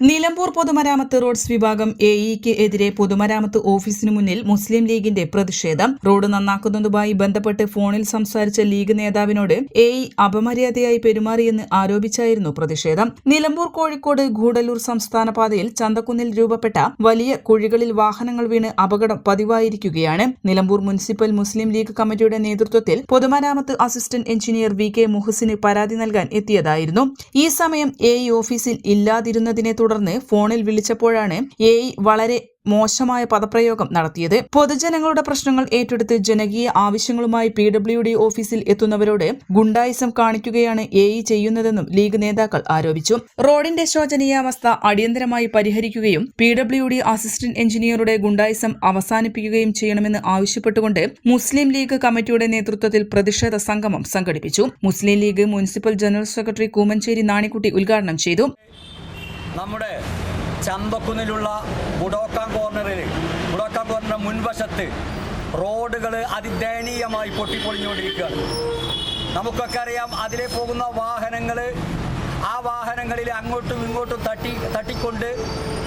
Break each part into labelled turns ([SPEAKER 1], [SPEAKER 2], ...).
[SPEAKER 1] Nilambur പൊതുമരാമത്ത് roads വിഭാഗം A ഇക്ക് എതിരെ പൊതുമരാമത്ത് ഓഫീസിനു മുന്നിൽ മുസ്ലിം ലീഗിന്റെ പ്രതിഷേധം. റോഡ് നന്നാക്കുന്നതുമായി ബന്ധപ്പെട്ട് ഫോണിൽ സംസാരിച്ച ലീഗ് നേതാവിനോട് എ ഇ അപമര്യാദയായി പെരുമാറിയെന്ന് ആരോപിച്ചായിരുന്നു പ്രതിഷേധം. നിലമ്പൂർ കോഴിക്കോട് ഗൂഡല്ലൂർ സംസ്ഥാന പാതയിൽ ചന്തക്കുന്നിൽ രൂപപ്പെട്ട വലിയ കുഴികളിൽ വാഹനങ്ങൾ വീണ് അപകടം പതിവായിരിക്കുകയാണ്. നിലമ്പൂർ മുനിസിപ്പൽ മുസ്ലിം ലീഗ് കമ്മിറ്റിയുടെ നേതൃത്വത്തിൽ പൊതുമരാമത്ത് അസിസ്റ്റന്റ് എഞ്ചിനീയർ വി കെ മുഹസിന് പരാതി നൽകാൻ എത്തിയതായിരുന്നു. ഈ സമയം എ ഇ ഓഫീസിൽ ഇല്ലാതിരുന്നതിനെ തുടർന്ന് ഫോണിൽ വിളിച്ചപ്പോഴാണ് എ വളരെ മോശമായ പദപ്രയോഗം നടത്തിയത്. പൊതുജനങ്ങളുടെ പ്രശ്നങ്ങൾ ഏറ്റെടുത്ത് ജനകീയ ആവശ്യങ്ങളുമായി പി ഡബ്ല്യു ഡി ഓഫീസിൽ എത്തുന്നവരോട് ഗുണ്ടായിസം കാണിക്കുകയാണ് എ ഇ ചെയ്യുന്നതെന്നും ലീഗ് നേതാക്കൾ ആരോപിച്ചു. റോഡിന്റെ ശോചനീയാവസ്ഥ അടിയന്തരമായി പരിഹരിക്കുകയും പി ഡബ്ല്യു ഡി അസിസ്റ്റന്റ് എഞ്ചിനീയറുടെ ഗുണ്ടായിസം അവസാനിപ്പിക്കുകയും ചെയ്യണമെന്ന് ആവശ്യപ്പെട്ടുകൊണ്ട് മുസ്ലിം ലീഗ് കമ്മിറ്റിയുടെ നേതൃത്വത്തിൽ പ്രതിഷേധ സംഗമം സംഘടിപ്പിച്ചു. Muslim league municipal general secretary Koomanchery Nanikutty ഉദ്ഘാടനം ചെയ്തു.
[SPEAKER 2] നമ്മുടെ ചമ്പക്കുന്നിലുള്ള ബുഡോക്കാൻ കോർണറിൽ ബുഡോക്കാൻ കോർണറിന്റെ മുൻവശത്ത് റോഡുകൾ അതിദയനീയമായി പൊട്ടിപ്പൊളിഞ്ഞുകൊണ്ടിരിക്കുകയാണ് നമുക്കൊക്കെ അറിയാം അതിലെ പോകുന്ന വാഹനങ്ങൾ ആ വാഹനങ്ങളിൽ അങ്ങോട്ടും ഇങ്ങോട്ടും തട്ടി തട്ടിക്കൊണ്ട്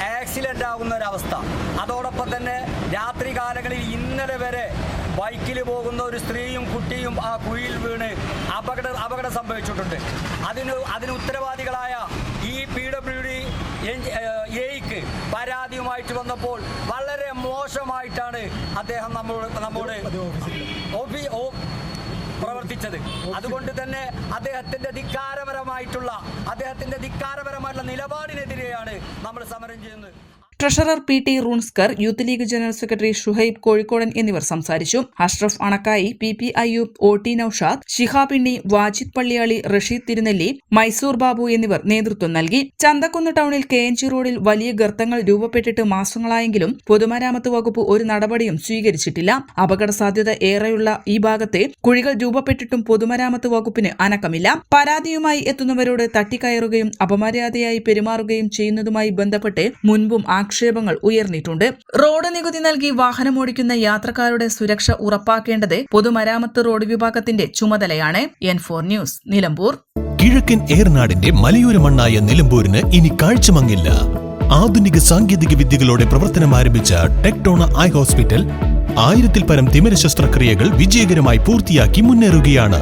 [SPEAKER 2] ആക്സിഡന്റ് ആകുന്ന ഒരവസ്ഥ അതോടൊപ്പം തന്നെ രാത്രി കാലങ്ങളിൽ ഇന്നലെ വരെ ബൈക്കിൽ പോകുന്ന ഒരു സ്ത്രീയും കുട്ടിയും ആ കുഴിയിൽ വീണ് അപകട അപകടം സംഭവിച്ചിട്ടുണ്ട്. അതിന് അതിന് ഉത്തരവാദികളായ ഈ പി ഡബ്ല്യു ഡി എയ്ക്ക് പരാതിയുമായിട്ട് വന്നപ്പോൾ വളരെ മോശമായിട്ടാണ് അദ്ദേഹം നമ്മളോട് നമ്മോട് പ്രവർത്തിച്ചത്. അതുകൊണ്ട് തന്നെ അദ്ദേഹത്തിന്റെ ധിക്കാരപരമായിട്ടുള്ള അദ്ദേഹത്തിന്റെ ധിക്കാരപരമായിട്ടുള്ള നിലപാടിനെതിരെയാണ് നമ്മൾ സമരം ചെയ്യുന്നത്.
[SPEAKER 1] Treasurer P T റൂൺസ്കർ youth league general secretary Shuhaib കോഴിക്കോടൻ എന്നിവർ സംസാരിച്ചു. Ashraf Anakkayi P P Ayyub O T Naushad ഷിഹാബിണ്ണി Wajid Palliyali Rasheed Thirunelli Mysore Babu എന്നിവർ നേതൃത്വം നൽകി. ചന്തക്കുന്ന് ടൗണിൽ കെ എൻ ജി റോഡിൽ വലിയ ഗർത്തങ്ങൾ രൂപപ്പെട്ടിട്ട് മാസങ്ങളായെങ്കിലും പൊതുമരാമത്ത് വകുപ്പ് ഒരു നടപടിയും സ്വീകരിച്ചിട്ടില്ല. അപകട സാധ്യത ഏറെയുള്ള ഈ ഭാഗത്തെ കുഴികൾ രൂപപ്പെട്ടിട്ടും പൊതുമരാമത്ത് വകുപ്പിന് അനക്കമില്ല. പരാതിയുമായി എത്തുന്നവരോട് തട്ടിക്കയറുകയും അപമര്യാദയായി പെരുമാറുകയും ചെയ്യുന്നതുമായി ബന്ധപ്പെട്ട് മുൻപും ആക്ഷേപങ്ങൾ ഉയർന്നിട്ടുണ്ട്. റോഡ് നികുതി നൽകി വാഹനമോടിക്കുന്ന യാത്രക്കാരുടെ സുരക്ഷ ഉറപ്പാക്കേണ്ടത് പൊതുമരാമത്ത് റോഡ് വിഭാഗത്തിന്റെ ചുമതലയാണ്. N four news Nilambur.
[SPEAKER 3] കിഴക്കൻ ഏർനാടിന്റെ മലയോര മണ്ണായ നിലമ്പൂരിന് ഇനി കാഴ്ചമങ്ങില്ല. ആധുനിക സാങ്കേതിക വിദ്യകളോടെ പ്രവർത്തനം ആരംഭിച്ച ടെക്ടോണ ഐ ഹോസ്പിറ്റൽ ആയിരത്തിൽ പരം തിമിര ശസ്ത്രക്രിയകൾ വിജയകരമായി പൂർത്തിയാക്കി മുന്നേറുകയാണ്.